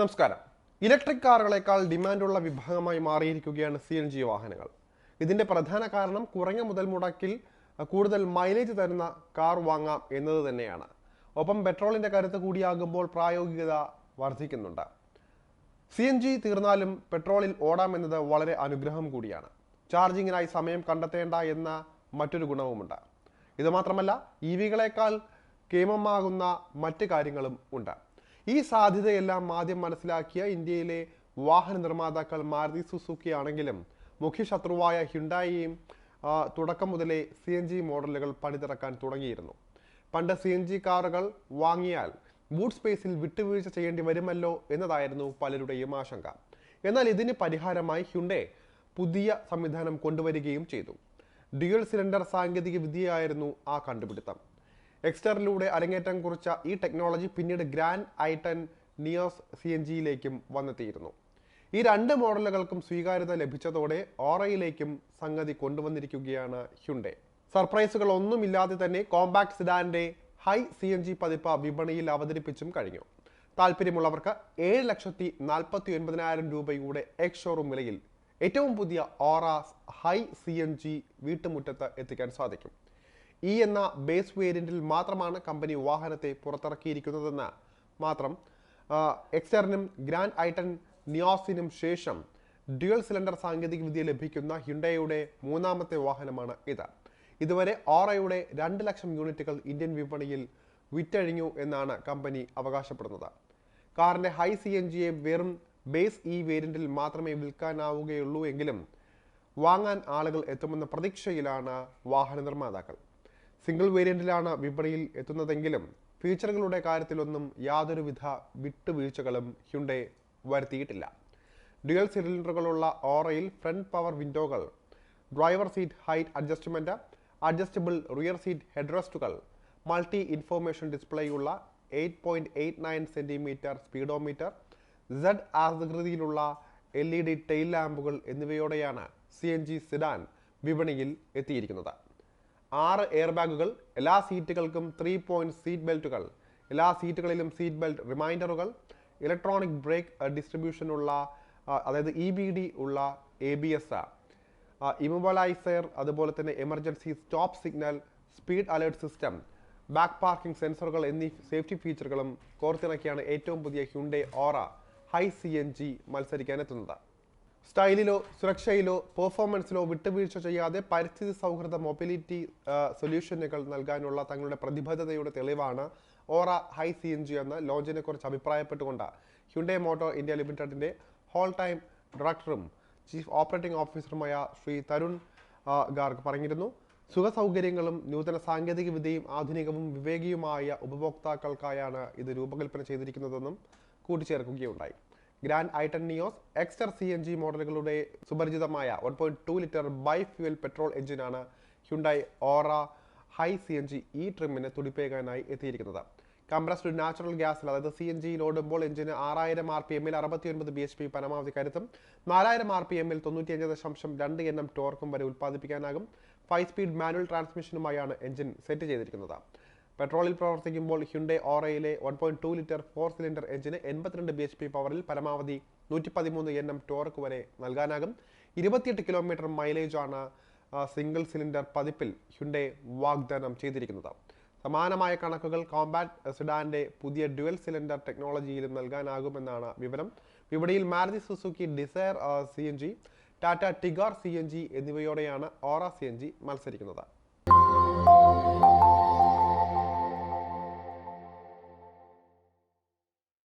നമസ്കാരം. ഇലക്ട്രിക് കാറുകളെക്കാൾ ഡിമാൻഡുള്ള വിഭാഗമായി മാറിയിരിക്കുകയാണ് C N G വാഹനങ്ങൾ. ഇതിന്റെ പ്രധാന കാരണം കുറഞ്ഞ മുതൽ മുടക്കിൽ കൂടുതൽ മൈലേജ് തരുന്ന കാർ വാങ്ങാം എന്നത് തന്നെയാണ്. ഒപ്പം പെട്രോളിന്റെ കരുത്ത് കൂടിയാകുമ്പോൾ പ്രായോഗികത വർദ്ധിക്കുന്നുണ്ട്. സി എൻ ജി തീർന്നാലും പെട്രോളിൽ ഓടാമെന്നത് വളരെ അനുഗ്രഹം കൂടിയാണ്. ചാർജിങ്ങിനായി സമയം കണ്ടെത്തേണ്ട എന്ന മറ്റൊരു ഗുണവുമുണ്ട്. ഇത് മാത്രമല്ല ഇ വികളെക്കാൾ കേമമാകുന്ന മറ്റ് കാര്യങ്ങളും ഉണ്ട്. ഈ സാധ്യതയെല്ലാം ആദ്യം മനസ്സിലാക്കിയ ഇന്ത്യയിലെ വാഹന നിർമ്മാതാക്കൾ മാരുതി സുസുക്കി ആണെങ്കിലും മുഖ്യ ശത്രുവായ ഹിണ്ടായിയും തുടക്കം മുതലേ സി എൻ ജി മോഡലുകൾ പണിതിറക്കാൻ തുടങ്ങിയിരുന്നു. പണ്ട് സി എൻ ജി കാറുകൾ വാങ്ങിയാൽ ബൂട്ട് സ്പേസിൽ വിട്ടുവീഴ്ച ചെയ്യേണ്ടി വരുമല്ലോ എന്നതായിരുന്നു പലരുടെയും ആശങ്ക. എന്നാൽ ഇതിന് പരിഹാരമായി ഹ്യുണ്ടേ പുതിയ സംവിധാനം കൊണ്ടുവരികയും ചെയ്തു. ഡ്യുവൽ സിലിണ്ടർ സാങ്കേതിക വിദ്യയായിരുന്നു ആ കണ്ടുപിടുത്തം. എക്സ്റ്ററിലൂടെ അരങ്ങേറ്റം കുറിച്ച ഈ ടെക്നോളജി പിന്നീട് grand i ten Nios C N ജിയിലേക്കും വന്നെത്തിയിരുന്നു. ഈ രണ്ട് മോഡലുകൾക്കും സ്വീകാര്യത ലഭിച്ചതോടെ ഓറയിലേക്കും സംഗതി കൊണ്ടുവന്നിരിക്കുകയാണ് ഹ്യുണ്ടേ. സർപ്രൈസുകൾ ഒന്നുമില്ലാതെ തന്നെ കോമ്പാക്ട് സിഡാന്റെ ഹൈ സി എൻ ജി പതിപ്പ് വിപണിയിൽ അവതരിപ്പിച്ചും കഴിഞ്ഞു. താല്പര്യമുള്ളവർക്ക് ഏഴ് ലക്ഷത്തി നാൽപ്പത്തി ഒൻപതിനായിരം രൂപയുടെ എക്സ് ഷോറൂം വിലയിൽ ഏറ്റവും പുതിയ Aura Hy C N G വീട്ടുമുറ്റത്ത് എത്തിക്കാൻ സാധിക്കും. ഈ എന്ന ബേസ് വേരിയന്റിൽ മാത്രമാണ് കമ്പനി വാഹനത്തെ പുറത്തിറക്കിയിരിക്കുന്നതെന്ന്. മാത്രം എക്സറിനും ഗ്രാൻഡ് ഐട്ടൺ നിയോസിനും ശേഷം ഡ്യുവൽ സിലിണ്ടർ സാങ്കേതികവിദ്യ ലഭിക്കുന്ന ഹ്യുണ്ടയുടെ മൂന്നാമത്തെ വാഹനമാണ് ഇത്. ഇതുവരെ ഓറയുടെ രണ്ട് ലക്ഷം യൂണിറ്റുകൾ ഇന്ത്യൻ വിപണിയിൽ വിറ്റഴിഞ്ഞു എന്നാണ് കമ്പനി അവകാശപ്പെടുന്നത്. കാറിന്റെ ഹൈ സി എൻ ജിയെ വെറും ബേസ് ഇ വേരിയന്റിൽ മാത്രമേ വിൽക്കാനാവുകയുള്ളൂ എങ്കിലും വാങ്ങാൻ ആളുകൾ എത്തുമെന്ന പ്രതീക്ഷയിലാണ് വാഹന നിർമ്മാതാക്കൾ. സിംഗിൾ വേരിയന്റിലാണ് വിപണിയിൽ എത്തുന്നതെങ്കിലും ഫീച്ചറുകളുടെ കാര്യത്തിലൊന്നും യാതൊരുവിധ വിട്ടുവീഴ്ചകളും ഹ്യുണ്ടേ വരുത്തിയിട്ടില്ല. ഡ്യുവൽ സിലിണ്ടറുകളുള്ള ഓറയിൽ front power വിൻഡോകൾ driver seat height adjustment adjustable rear seat ഹെഡ്റസ്റ്റുകൾ multi information ഡിസ്പ്ലേയുള്ള eight point eight nine centimetre speedometer Z ആകൃതിയിലുള്ള എൽ ഇ ഡി ടെയിൽ ലാമ്പുകൾ എന്നിവയോടെയാണ് സി എൻ ജി സിഡാൻ വിപണിയിൽ എത്തിയിരിക്കുന്നത്. ആറ് എയർ ബാഗുകൾ എല്ലാ സീറ്റുകൾക്കും ത്രീ പോയിന്റ് സീറ്റ് ബെൽറ്റുകൾ എല്ലാ സീറ്റുകളിലും സീറ്റ് ബെൽറ്റ് റിമൈൻഡറുകൾ ഇലക്ട്രോണിക് ബ്രേക്ക് ഡിസ്ട്രിബ്യൂഷനുള്ള അതായത് ഇ ബി ഡി ഉള്ള എ ബി എസ് ഇമൊബലൈസർ അതുപോലെ തന്നെ emergency stop signal speed alert system back parking സെൻസറുകൾ എന്നീ സേഫ്റ്റി ഫീച്ചറുകളും കോർത്തിണക്കിയാണ് ഏറ്റവും പുതിയ Hyundai Aura Hy C N G മത്സരിക്കാനെത്തുന്നത് സ്റ്റൈലിലോ സുരക്ഷയിലോ പെർഫോമൻസിലോ വിട്ടുവീഴ്ച ചെയ്യാതെ പരിസ്ഥിതി സൗഹൃദ മൊബിലിറ്റി സൊല്യൂഷനുകൾ നൽകാനുള്ള തങ്ങളുടെ പ്രതിബദ്ധതയുടെ തെളിവാണ് Aura Hy C N G എന്ന ലോഞ്ചിനെ കുറിച്ച് അഭിപ്രായപ്പെട്ടുകൊണ്ട് ഹ്യുണ്ടേ മോട്ടോർ ഇന്ത്യ ലിമിറ്റഡിന്റെ ഹോൾ ടൈം ഡയറക്ടറും ചീഫ് ഓപ്പറേറ്റിംഗ് ഓഫീസറുമായ ശ്രീ തരുൺ ഗാർഗ് പറഞ്ഞിരുന്നു. സുഖസൗകര്യങ്ങളും നൂതന സാങ്കേതിക വിദ്യയും ആധുനികവും വിവേകിയുമായ ഉപഭോക്താക്കൾക്കായാണ് ഇത് രൂപകൽപ്പന ചെയ്തിരിക്കുന്നതെന്നും കൂട്ടിച്ചേർക്കുകയുണ്ടായി. Grand i ten Nios Exter C N G മോഡലുകളുടെ സുപരിചിതമായ one point two litre bi fuel petrol എഞ്ചിനാണ് Hyundai Aura hy C N G ഈ ട്രിമ്മിന് തുടിപ്പേകാനായി എത്തിയിരിക്കുന്നത്. കംപ്രസ്ഡ് നാച്ചുറൽ ഗ്യാസിൽ അതായത് സി എൻ ജിയിൽ ഓടുമ്പോൾ എഞ്ചിന് ആറായിരം ആർ പി എമ്മിൽ അറുപത്തി ഒൻപത് ബി എച്ച് പി പരമാവധി കരുത്തും. നാലായിരം ആർ പി എമ്മിൽ തൊണ്ണൂറ്റിയഞ്ച് ദശാംശം രണ്ട് എണ്ണം ടോർക്കും വരെ ഉൽപ്പാദിപ്പിക്കാനാകും. ഫൈവ് സ്പീഡ് മാനുവൽ ട്രാൻസ്മിഷനുമായാണ് എഞ്ചിൻ സെറ്റ് ചെയ്തിരിക്കുന്നത്. പെട്രോളിൽ പ്രവർത്തിക്കുമ്പോൾ Hyundai ഓറയിലെ one point two litre four cylinder എഞ്ചിന് എൺപത്തിരണ്ട് ബി എച്ച് പി പവറിൽ പരമാവധി നൂറ്റി പതിമൂന്ന് എണ്ണം ടോർക്ക് വരെ നൽകാനാകും. ഇരുപത്തിയെട്ട് കിലോമീറ്റർ മൈലേജാണ് സിംഗിൾ സിലിണ്ടർ പതിപ്പിൽ ഹ്യുണ്ടേ വാഗ്ദാനം ചെയ്തിരിക്കുന്നത്. സമാനമായ കണക്കുകൾ കോമ്പാക്ട് സിഡാന്റെ പുതിയ ഡ്യുവൽ സിലിണ്ടർ ടെക്നോളജിയിലും നൽകാനാകുമെന്നാണ് വിവരം. വിപണിയിൽ Maruti Suzuki Dzire C N G Tata Tigor C N G എന്നിവയോടെയാണ് Aura C N G മത്സരിക്കുന്നത്.